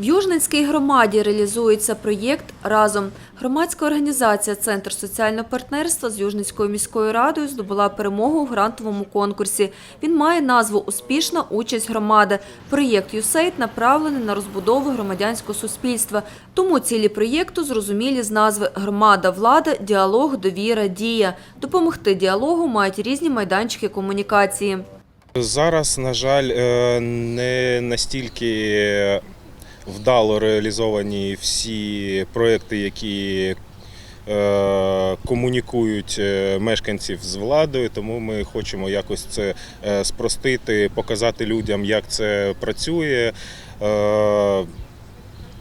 В Южненській громаді реалізується проєкт Разом. Громадська організація Центр соціального партнерства з Южненською міською радою здобула перемогу у грантовому конкурсі. Він має назву Успішна участь громади. Проєкт «ЮСЕЙД» направлений на розбудову громадянського суспільства. Тому цілі проєкту зрозумілі з назви Громада, влада, діалог, довіра, дія. Допомогти діалогу мають різні майданчики комунікації. Зараз, на жаль, е, не настільки вдало реалізовані всі проекти, які е, комунікують е, мешканців з владою, тому ми хочемо якось це е, спростити, показати людям, як це працює.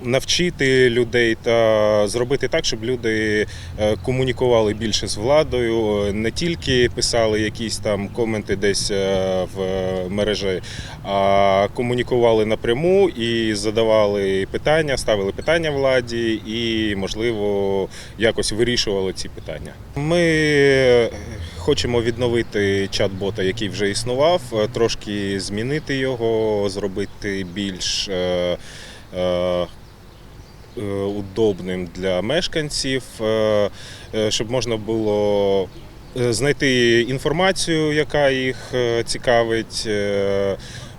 Навчити людей та зробити так, щоб люди е, комунікували більше з владою, не тільки писали якісь там коменти десь е, в е, мережі, а комунікували напряму і задавали питання, ставили питання владі і, можливо, якось вирішували ці питання. Ми хочемо відновити чат-бота, який вже існував, трошки змінити його, зробити більш. Е, удобним для мешканців, е, е, щоб можна було знайти інформацію, яка їх цікавить.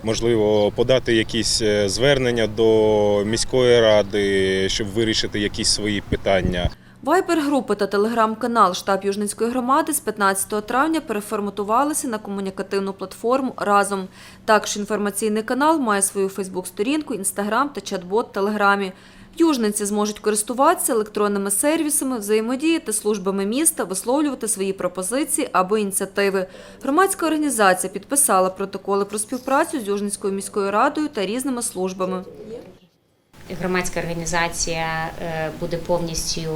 Можливо, подати якісь звернення до міської ради, щоб вирішити якісь свої питання. Вайбер-групи та телеграм-канал штаб Южницької громади з 15 травня переформатувалися на комунікативну платформу «Разом». Також інформаційний канал має свою Фейсбук-сторінку, Інстаграм та чат-бот Телеграмі. Южниці зможуть користуватися електронними сервісами, взаємодіяти службами міста, висловлювати свої пропозиції або ініціативи. Громадська організація підписала протоколи про співпрацю з Южницькою міською радою та різними службами. Громадська організація е, буде повністю е,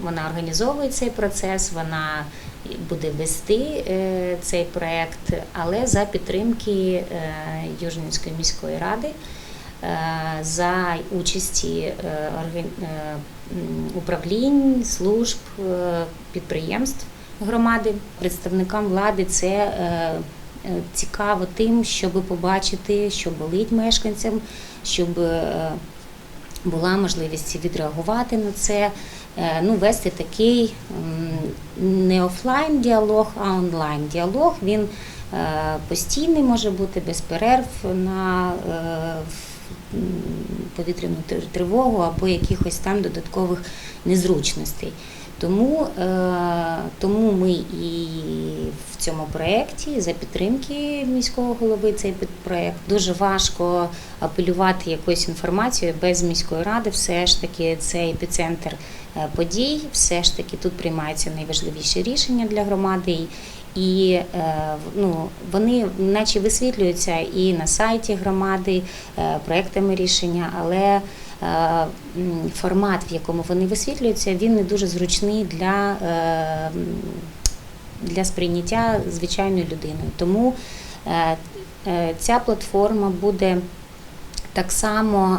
вона організовує цей процес, вона буде вести е, цей проект, але за підтримки Южненської міської ради, за участі е, е, управлінь, служб, е, підприємств громади. Представникам влади це е, е, цікаво тим, щоб побачити, що болить мешканцям, щоб е, була можливість відреагувати на це, е, ну, вести такий не офлайн діалог, а онлайн діалог. Він е, постійний може бути без перерв на е, в- повітряну тривогу або якихось там додаткових незручностей. Тому, е, тому ми і в цьому проєкті за підтримки міського голови цей проєкт дуже важко апелювати якоюсь інформацією без міської ради. Все ж таки це епіцентр е, подій, все ж таки тут приймаються найважливіші рішення для громади. І- е, ну, вони наче висвітлюються і на сайті громади е, проектами рішення, але е, формат, в якому вони висвітлюються, він не дуже зручний для, для сприйняття звичайною людиною. Тому ця платформа буде так само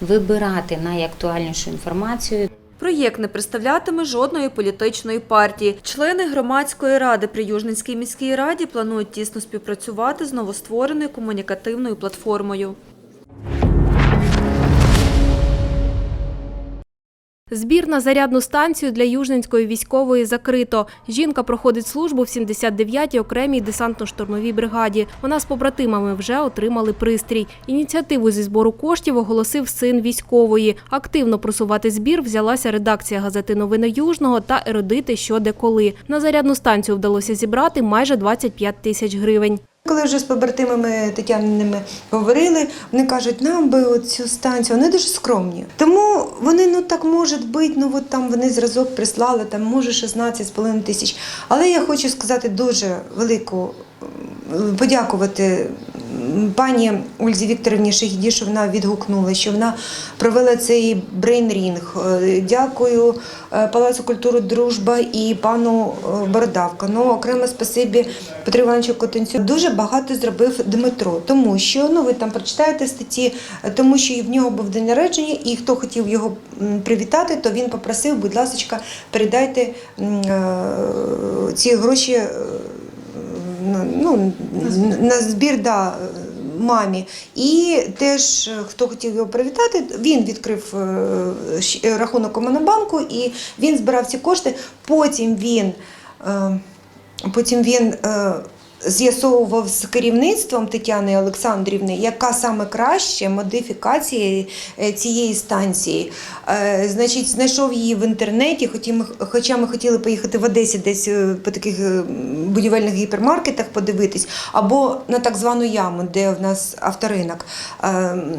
вибирати найактуальнішу інформацію. Проєкт не представлятиме жодної політичної партії. Члени громадської ради при Южненській міській раді планують тісно співпрацювати з новоствореною комунікативною платформою. Збір на зарядну станцію для Южненської військової закрито. Жінка проходить службу в 79-й окремій десантно-штурмовій бригаді. Вона з побратимами вже отримали пристрій. Ініціативу зі збору коштів оголосив син військової. Активно просувати збір взялася редакція газети Новини Южного та ерудити що де коли. На зарядну станцію вдалося зібрати майже 25 тисяч гривень. Коли вже з побратимами Тетяниними говорили, вони кажуть, нам би цю станцію, вони дуже скромні. Тому вони ну так можуть бути, ну от там вони зразок прислали, там може 16,5 тисяч. Але я хочу сказати дуже велику подякувати пані Ользі Вікторівні Шегіді, що вона відгукнула, що вона провела цей брейн-рінг. Е, Дякую е, Палацу культури Дружба і пану е, Бородавка. Ну, окремо спасибі Петру Івановичу Котенцю. Дуже багато зробив Дмитро, тому що ну ви там прочитаєте статті, тому що в нього був день народження, і хто хотів його привітати, то він попросив, будь ласка, передайте ці гроші. На- Ну, на збір да, мамі. І теж, е, хто хотів його привітати, він відкрив е, е, рахунок у Монобанку і він збирав ці кошти. Потім він, потім він з'ясовував з керівництвом Тетяни Олександрівни, яка саме краще модифікація е, цієї станції. Е, Значить, знайшов її в інтернеті, хоча ми хотіли поїхати в Одесі десь е, по таких будівельних гіпермаркетах подивитись, або на так звану яму, де в нас авторинок.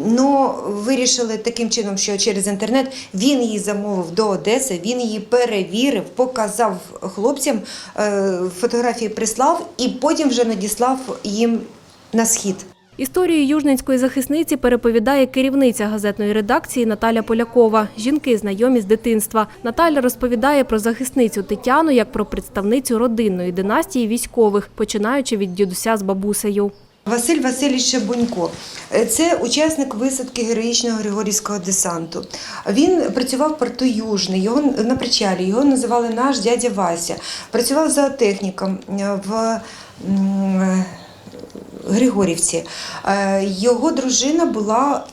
Ну, вирішили таким чином, що через інтернет він її замовив до Одеси, він її перевірив, показав хлопцям, фотографії прислав і потім вже надіслав їм на схід. Історію южненської захисниці переповідає керівниця газетної редакції Наталя Полякова. Жінки знайомі з дитинства. Наталя розповідає про захисницю Тетяну як про представницю родинної династії військових, починаючи від дідуся з бабусею. Василь Васильович Шабунько Е, це учасник висадки героїчного Григорівського десанту. Він працював в порту Южний, його на причалі, його називали наш дядя Вася. Працював зоотехніком е, в е, Григорівці. Його дружина була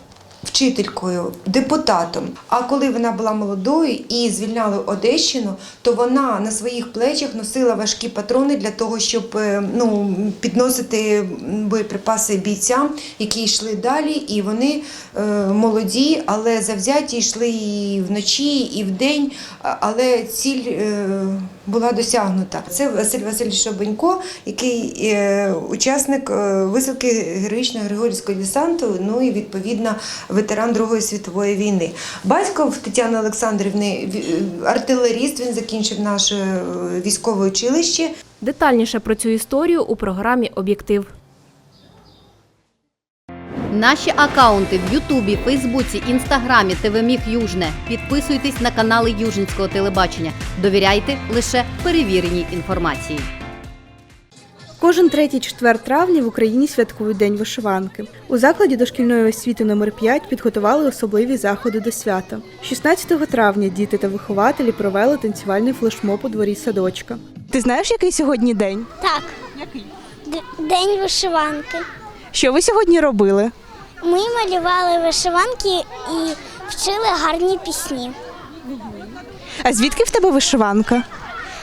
вчителькою, депутатом. А коли вона була молодою і звільняли Одещину, то вона на своїх плечах носила важкі патрони для того, щоб е, ну, підносити боєприпаси бійцям, які йшли далі. І вони е, молоді, але завзяті йшли і вночі, і вдень, але ціль е, була досягнута. Це Василь Васильович Шабенько, який е, учасник е, висадки героїчного Григорівського десанту, ну і відповідно ветеран Другої світової війни. Батько в Тетяни Олександрівни ві- артилеріст, він закінчив наше е, військове училище. Детальніше про цю історію у програмі Об'єктив. Наші акаунти в Ютубі, Фейсбуці, Інстаграмі, ТВ Южне. Підписуйтесь на канали Южницького телебачення. Довіряйте лише перевіреній інформації. Кожен третій четвер травня в Україні святкують День вишиванки. У закладі дошкільної освіти номер 5 підготували особливі заходи до свята. 16 травня діти та вихователі провели танцювальний флешмоб у дворі садочка. Ти знаєш, який сьогодні день? Так. Який? День вишиванки. Що ви сьогодні робили? Ми малювали вишиванки і вчили гарні пісні. А звідки в тебе вишиванка?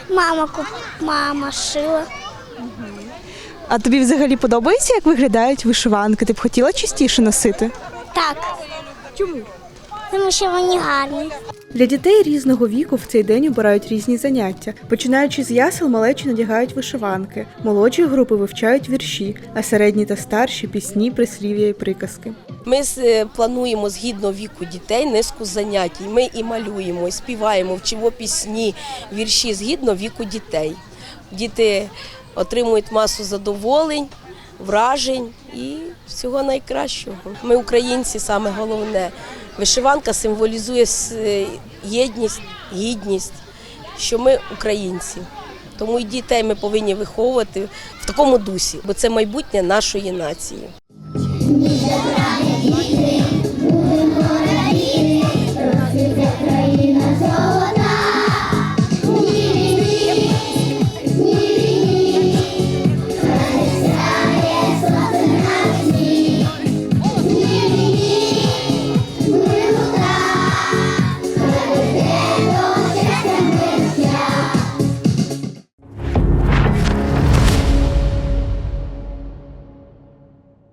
Мама куп... мама шила. А тобі взагалі подобається, як виглядають вишиванки? Ти б хотіла частіше носити? Так. Чому? Тому що вони гарні. Для дітей різного віку в цей день обирають різні заняття. Починаючи з ясел, малечі надягають вишиванки, молодші групи вивчають вірші, а середні та старші пісні, прислів'я і приказки. Ми е, плануємо згідно віку дітей низку занять. Ми і малюємо, і співаємо, вчимо пісні, вірші згідно віку дітей. Діти отримують масу задоволень, вражень і всього найкращого. Ми українці, саме головне. Вишиванка символізує єдність, гідність, що ми українці. Тому і дітей ми повинні виховувати в такому дусі, бо це майбутнє нашої нації.